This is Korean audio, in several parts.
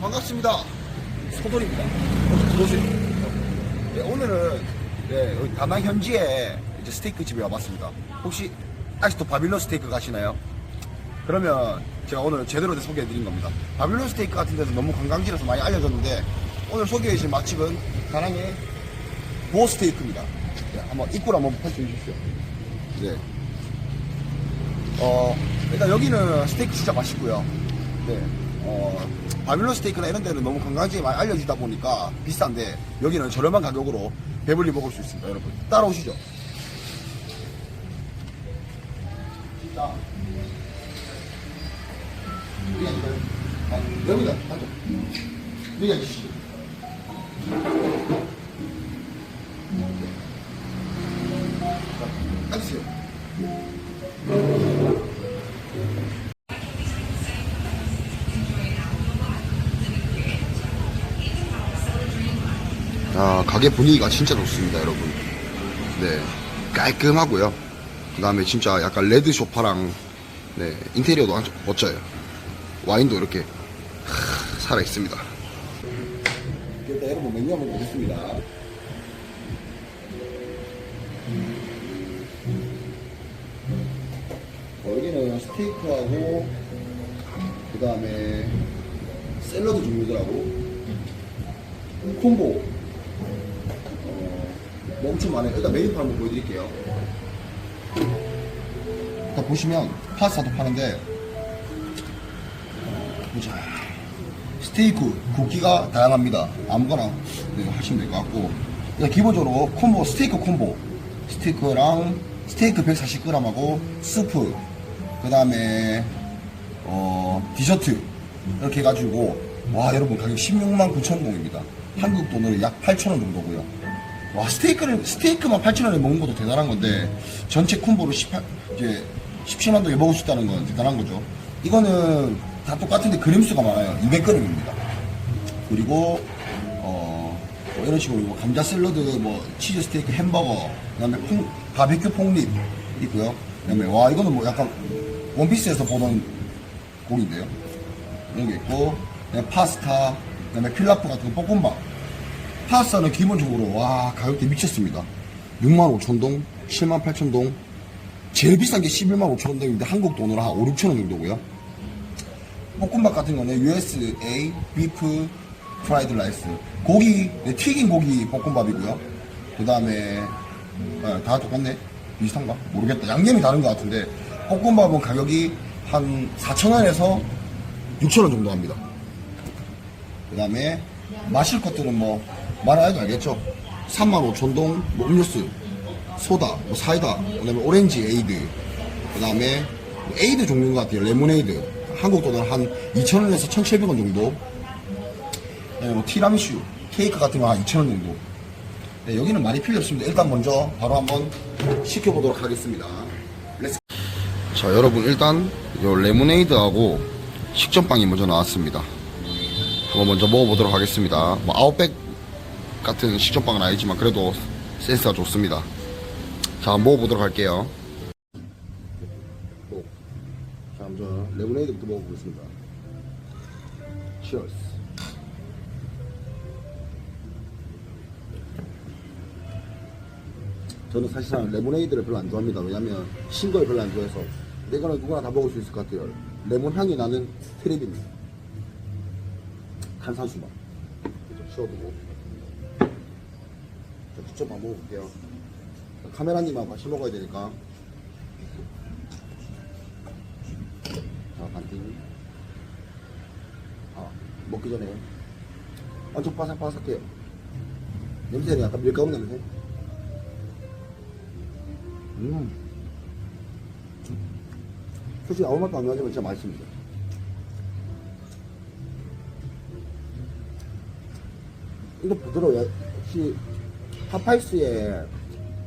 반갑습니다. 소돌입니다. 어서 들어오세요. 네, 오늘은 네, 여기 다낭 현지에 이제 스테이크 집에 와봤습니다. 혹시 아직도 바빌론 스테이크 가시나요? 그러면 제가 오늘 제대로 된 소개해드린 겁니다. 바빌론 스테이크 같은 데서 너무 관광지라서 많이 알려졌는데 오늘 소개해주신 맛집은 다낭의 보어 스테이크입니다. 네, 한번 입구를 한번 펼쳐 주십시오. 네. 어, 일단 여기는 스테이크 진짜 맛있고요. 네. 어, 바빌론 스테이크나 이런 데는 너무 관광지에 많이 알려지다 보니까 비싼데 여기는 저렴한 가격으로 배불리 먹을 수 있습니다, 여러분. 따라오시죠. 자. 여기 앉아요. 아, 여기다, 앉아. 여기 앉으시죠. 아, 가게 분위기가 진짜 좋습니다, 여러분. 네, 깔끔하고요. 그 다음에 진짜 약간 레드 소파랑, 네, 인테리어도 아주 멋져요. 와인도 이렇게 하, 살아있습니다. 일단 여러분 메뉴 한번 보겠습니다. 어, 여기는 스테이크하고, 그 다음에 샐러드 종류들하고, 콤보 어, 뭐 엄청 많아요 일단 메뉴판 한번 보여드릴게요. 일단 보시면 파스타도 파는데 보자. 스테이크 굵기가 다양합니다. 아무거나 네, 하시면 될 것 같고. 일단 기본적으로 콤보 스테이크 콤보. 스테이크랑 스테이크 140g하고 스프. 그 다음에 어, 디저트. 이렇게 해가지고 와 여러분 가격 16만 9천 동입니다 한국 돈으로 약 8천 원 정도고요 와 스테이크를 스테이크만 8천 원에 먹는 것도 대단한 건데 전체 콤보로 18 이제 17만 동에 먹을 수 있다는 건 대단한 거죠 이거는 다 똑같은데 그램수가 많아요 200g입니다 그리고 어, 뭐 이런 식으로 뭐 감자 샐러드, 뭐 치즈 스테이크, 햄버거, 그 다음에 콩, 바비큐 폭립 있고요. 그 다음에 와 이거는 뭐 약간 원피스에서 보던 고기인데요. 이런 게 있고, 파스타, 그 다음에 필라프 같은 거 볶음밥. 파스타는 기본적으로 와 가격대 미쳤습니다. 6만 5천 동, 7만 8천 동. 제일 비싼 게 11만 5천 동인데 한국 돈으로 한 5, 6천 원 정도고요. 볶음밥 같은 거는 USA 비프 프라이드 라이스 고기 네, 튀긴 고기 볶음밥이고요 그 다음에 다 똑같네 비슷한가 모르겠다 양념이 다른 것 같은데 볶음밥은 가격이 한 4,000원에서 6,000원 정도 합니다 그 다음에 마실 것들은 뭐 말해도 알겠죠? 35,000동 뭐 음료수 소다 뭐 사이다 그 다음에 오렌지 에이드 그 다음에 에이드 종류인 것 같아요. 레모네이드. 한국 돈으로 한 2,000원에서 1,700원 정도. 네, 뭐 티라미슈 케이크 같은 거 한 2,000원 정도. 네, 여기는 많이 필요 없습니다. 일단 먼저 바로 한번 시켜보도록 하겠습니다. 렛츠 자 여러분 일단 요 레모네이드하고 식전빵이 먼저 나왔습니다. 한번 먼저 먹어보도록 하겠습니다. 뭐 아웃백 같은 식전빵은 아니지만 그래도 센스가 좋습니다 자 먹어보도록 할게요 자 먼저 레모네이드부터 먹어보겠습니다 Cheers 저는 사실상 레모네이드를 별로 안 좋아합니다. 왜냐면 신 걸 별로 안 좋아해서. 이거는 누구나 다 먹을 수 있을 것 같아요. 레몬 향이 나는 트랩입니다. 탄산수만. 좀 씌워두고. 자, 직접 한번 먹어볼게요. 카메라님하고 같이 먹어야 되니까. 자, 반띵. 아, 먹기 전에. 엄청 바삭바삭해요. 냄새는 약간 밀가루 냄새. 음. 솔직히 아무 맛도 안 나지만 진짜 맛있습니다. 이거 부드러워요. 혹시 파파이스에,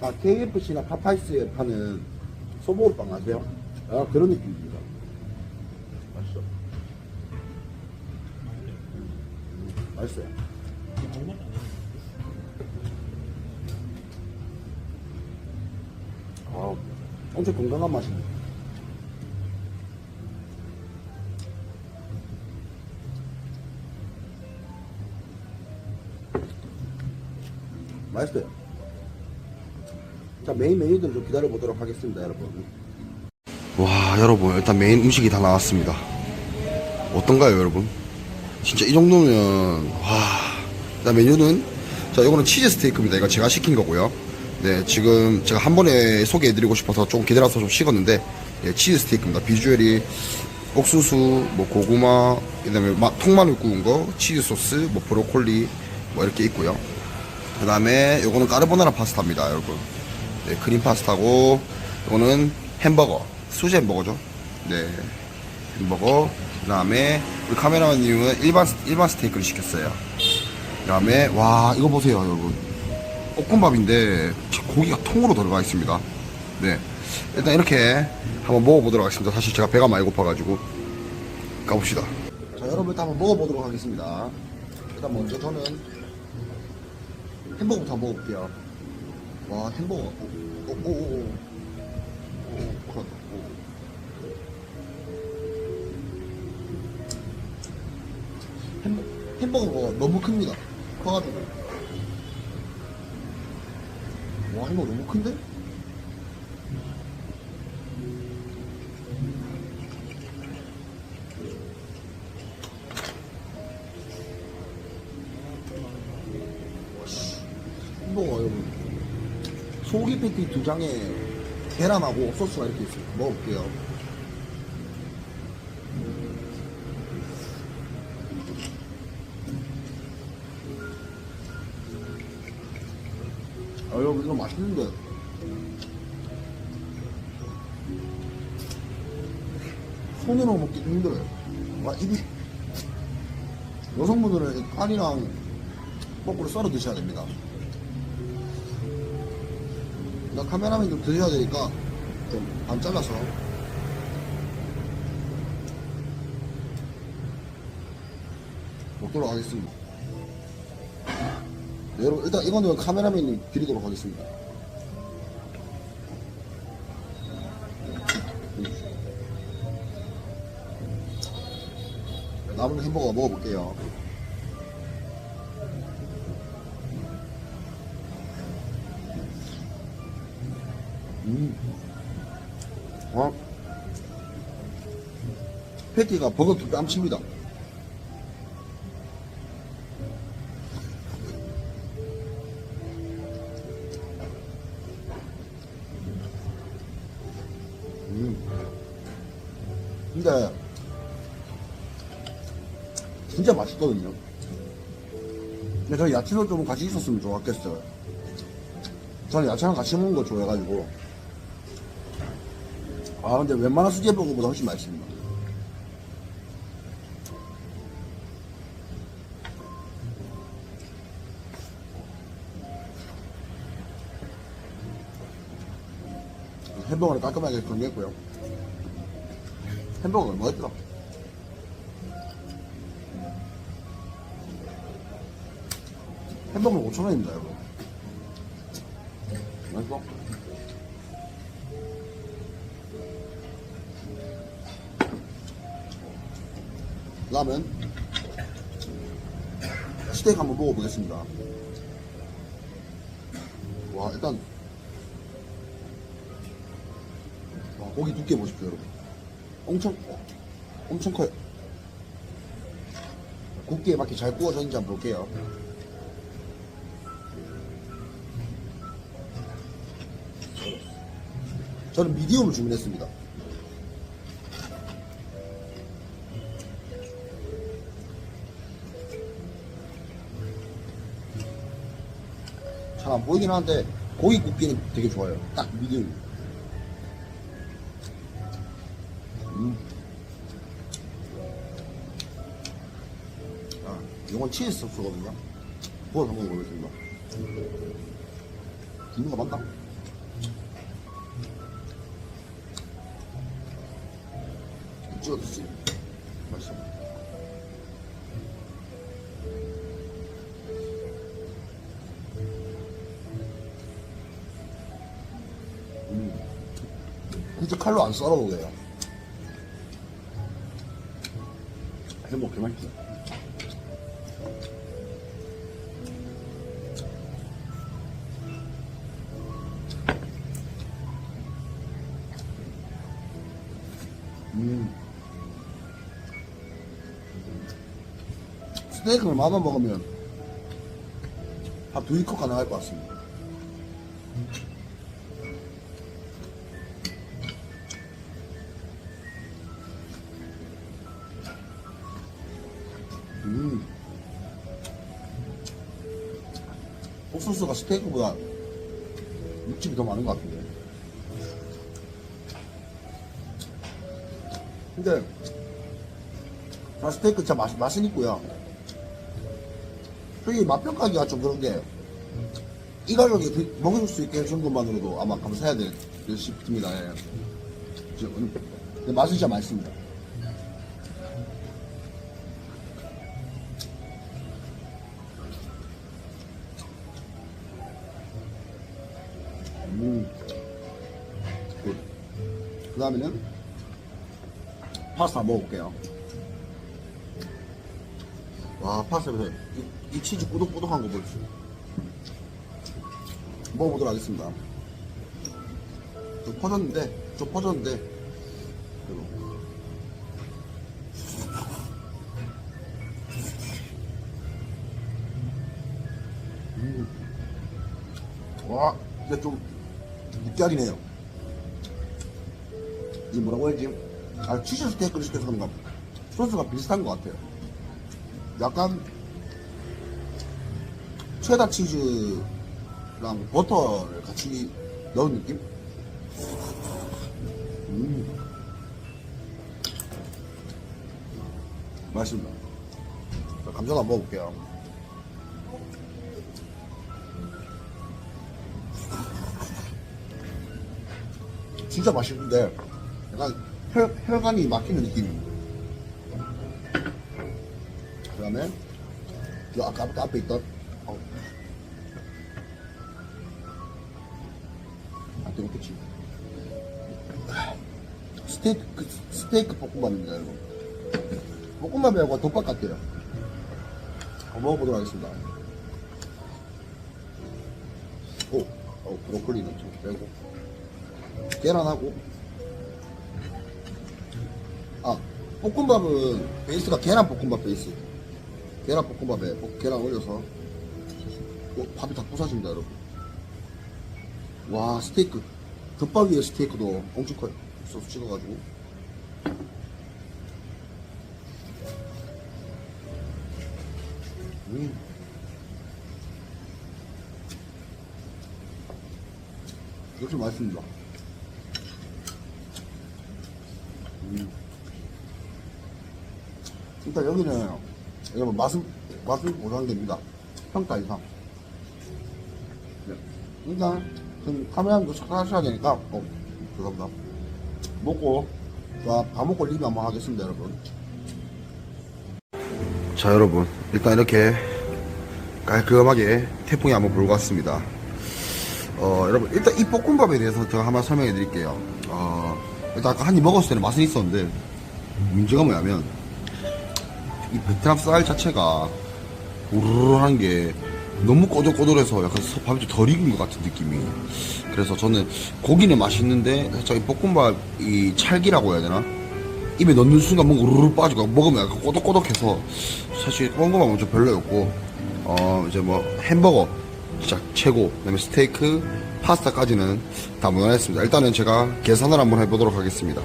아, KFC나 파파이스에 파는 소보루빵 아세요? 아, 그런 느낌입니다. 맛있어. 음, 맛있어요. 아, 엄청 건강한 맛입니다. 맛있어요. 자, 메인 메뉴들 좀 기다려보도록 하겠습니다, 여러분. 와, 여러분, 일단 메인 음식이 다 나왔습니다. 어떤가요, 여러분? 진짜 이 정도면, 와. 일단 메뉴는, 자, 이거는 치즈 스테이크입니다. 이거 제가 시킨 거고요. 네, 지금 제가 한 번에 소개해드리고 싶어서 좀 기다려서 좀 식었는데, 예, 치즈 스테이크입니다. 비주얼이 옥수수, 뭐 고구마, 그다음에 마- 통마늘 구운 거, 치즈 소스, 뭐 브로콜리, 뭐 이렇게 있고요. 그 다음에 요거는 까르보나라 파스타입니다, 여러분. 네, 크림 파스타고, 요거는 햄버거, 수제 햄버거죠. 네, 햄버거. 그 다음에 우리 카메라맨님은 일반 일반 스테이크를 시켰어요. 그 다음에 와 이거 보세요, 여러분. 볶음밥인데 고기가 통으로 들어가 있습니다. 네, 일단 이렇게 한번 먹어보도록 하겠습니다. 사실 제가 배가 많이 고파가지고 가봅시다. 자, 여러분 일단 한번 먹어보도록 하겠습니다. 일단 먼저 저는 햄버거부터 한번 먹어볼게요. 와, 햄버거. 오, 오, 오, 오. 오, 났다. 오. 햄버, 햄버거가 너무 큽니다. 커가지고. 와, 햄버거 너무 큰데? 패티 두 장에 계란하고 소스가 이렇게 있어요. 먹어볼게요. 아, 여러분, 이거 맛있는데. 손으로 먹기 힘들어요. 와, 입이. 여성분들은 이 파이랑 거꾸로 썰어 드셔야 됩니다. 나 카메라맨 좀 드셔야 되니까 좀반 잘라서 먹도록 하겠습니다. 네, 여러분 일단 이거는 카메라맨이 드리도록 하겠습니다. 남은 햄버거 먹어볼게요. 음. 어? 패티가 버거킹 깜칩니다. 음. 근데 진짜 맛있거든요. 근데 저 야채도 좀 같이 있었으면 좋았겠어요. 저는 야채랑 같이 먹는 거 좋아해가지고. 아 근데 웬만한 수제버거보다 훨씬 맛있습니다. 햄버거는 깔끔하게 정리했고요. 햄버거 얼마였더라? 햄버거는 5,000원입니다, 여러분. 라면. 스테이크 한번 먹어보겠습니다. 와 일단. 와, 고기 두께 보십시오 여러분. 엄청 엄청 커요. 곱게 맞게 잘 구워졌는지 한번 볼게요. 저는 미디움을 주문했습니다 잘 안 보이긴 하는데 고기 굽기는 되게 좋아요. 딱 미디움. 음. 아, 이건 치즈 소스거든요. 그걸 한번 먹어보겠습니다. 있는 거 맞나? 찍어 드시 이제 칼로 안 썰어도 돼요. 해먹게 맛있어. 음. 스테이크를 마아 먹으면 한 두입컷 가능할 것 같습니다. 옥수수가 스테이크보다 육즙이 더 많은 것 같은데. 근데, 다 스테이크 진짜 맛, 맛은 있고요. 저기 맛평가기가 좀 그런 게, 이 가격에 그- 먹을 수 있게 해준 것만으로도 아마 감사해야 될 싶습니다. 예. 저, 음, 근데 맛은 진짜 맛있습니다. 다음에는 파스타 먹어볼게요. 와, 파스타. 이, 이 치즈 꾸덕꾸덕한 거 보십시오. 먹어보도록 하겠습니다. 좀 퍼졌는데, 좀 퍼졌는데, 음. 와, 근데 좀 느끼하긴 해요. 이 뭐라고 해야지? 아, 치즈 스테이크를 시켜서 그런가 소스가 비슷한 것 같아요. 약간 체다 치즈랑 버터를 같이 넣은 느낌? 음. 맛있습니다. 자, 감자도 한번 먹어볼게요. 진짜 맛있는데 약간 혈, 혈관이 막히는 느낌입니다. 그 다음에 저 아까 아까 앞에 있던 어. 아 뜨겁겠지 스테이크 스테이크 볶음밥입니다 여러분. 볶음밥이하고 덮밥 같아요. 먹어보도록 하겠습니다. 오, 어, 브로콜리는 좀 빼고. 계란하고 볶음밥은 베이스가 계란 볶음밥 베이스. 계란 볶음밥에 볶- 계란 올려서 어, 밥이 다 부서집니다 여러분. 와 스테이크. 덮밥 위에 스테이크도 엄청 커요. 소스 찍어가지고. 음. 역시 맛있습니다. 음. 일단 여기는 여러분 맛은 맛은 보상됩니다. 평가 이상. 네. 일단 그 카메라도 착하셔야 되니까 어 죄송합니다. 먹고 자, 밥 먹고 리뷰 한번 하겠습니다, 여러분. 자, 여러분 일단 이렇게 깔끔하게 태풍이 한번 불고 왔습니다. 어, 여러분 일단 이 볶음밥에 대해서 제가 한번 설명해 드릴게요. 어, 일단 아까 한 입 먹었을 때는 맛은 있었는데 문제가 뭐냐면 이 베트남 쌀 자체가 우르르한 게 너무 꼬들꼬들해서 약간 서- 밥이 좀 덜 익은 것 같은 느낌이. 그래서 저는 고기는 맛있는데 살짝 이 볶음밥 이 찰기라고 해야 되나? 입에 넣는 순간 뭔가 우르르 빠지고 먹으면 약간 꼬독꼬독해서 사실 볶음밥은 좀 별로였고 어 이제 뭐 햄버거 진짜 최고 그다음에 스테이크 파스타까지는 다 무난했습니다. 일단은 제가 계산을 한번 해보도록 하겠습니다.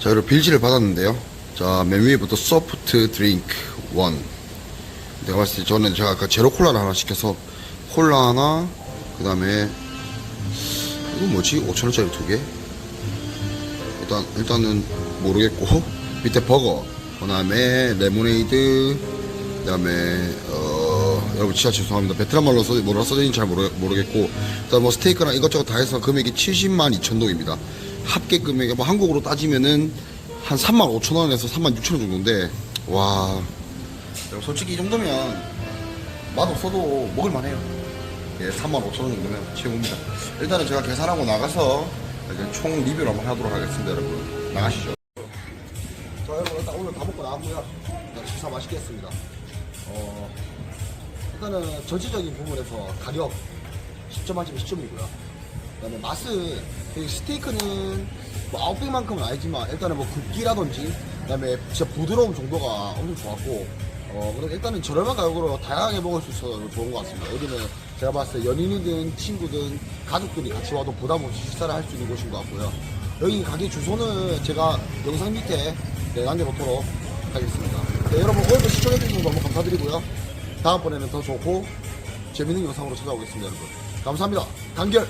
자, 여러분 빌지를 받았는데요. 자, 맨 위에부터 소프트 드링크 원. 내가 봤을 때 저는 제가 아까 제로 콜라를 하나 시켜서 콜라 하나, 그 다음에 이거 뭐지? 5천원짜리 두 개? 일단, 일단은 모르겠고 밑에 버거, 그 다음에 레모네이드, 그 다음에 어, 여러분 진짜 죄송합니다. 베트남 말로 써, 뭐라 써있는지 잘 모르, 모르겠고 일단 뭐 스테이크랑 이것저것 다 해서 금액이 70만 2천 동입니다. 합계 금액이 뭐 한국으로 따지면은 한 3만 5천 원에서 3만 6천 원 정도인데 와 솔직히 이 정도면 맛 없어도 먹을만해요. 예, 3만 5천 원 정도면 최고입니다. 일단은 제가 계산하고 나가서 총 리뷰를 한번 하도록 하겠습니다, 여러분. 나가시죠. 자, 여러분 일단 오늘 다 먹고 나왔고요. 일단 식사 맛있게 했습니다. 어, 일단은 전체적인 부분에서 가격 10점 만점에 10점이고요. 그다음에 맛은 이 스테이크는 뭐 아웃백만큼은 아니지만 일단은 뭐 굵기라든지 그다음에 진짜 부드러움 정도가 엄청 좋았고 어, 일단은 저렴한 가격으로 다양하게 먹을 수 있어서 좋은 것 같습니다. 여기는 제가 봤을 때 연인이든 친구든 가족들이 같이 와도 부담 없이 식사를 할 수 있는 곳인 것 같고요. 여기 가게 주소는 제가 영상 밑에 네, 남겨놓도록 하겠습니다. 네, 여러분 오늘도 시청해주셔서 너무 감사드리고요. 다음번에는 더 좋고 재밌는 영상으로 찾아오겠습니다, 여러분. 감사합니다. 단결!